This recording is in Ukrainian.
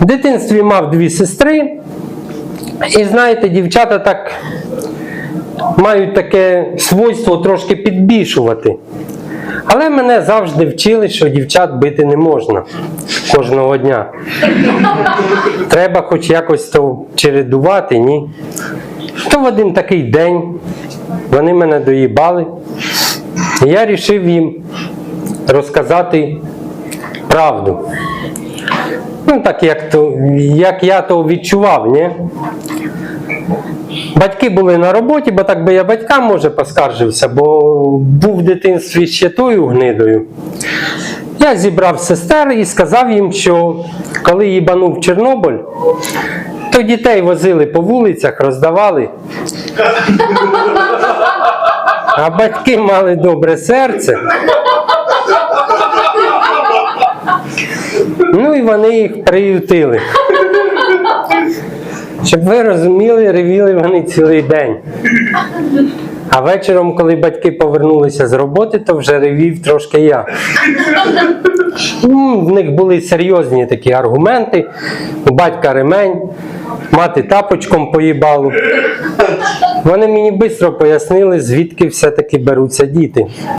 В дитинстві мав дві сестри. І знаєте, дівчата так мають таке свойство трошки підбільшувати. Але мене завжди вчили, що дівчат бити не можна кожного дня. Треба хоч якось то чередувати, ні. То в один такий день вони мене доїбали. І я вирішив їм розказати правду. Ну, так як, то, як я то відчував, ні? Батьки були на роботі, бо так би я батькам може поскаржився, бо був в дитинстві ще тою гнидою. Я зібрав сестер і сказав їм, що коли їбанув Чорнобиль, то дітей возили по вулицях, роздавали. А батьки мали добре серце. Ну і вони їх приютили. Щоб ви розуміли, ревіли вони цілий день. А вечором, коли батьки повернулися з роботи, то вже ревів трошки я. Ну, в них були серйозні такі аргументи. У батька ремень, мати тапочком поїбалу. Вони мені швидко пояснили, звідки все-таки беруться діти.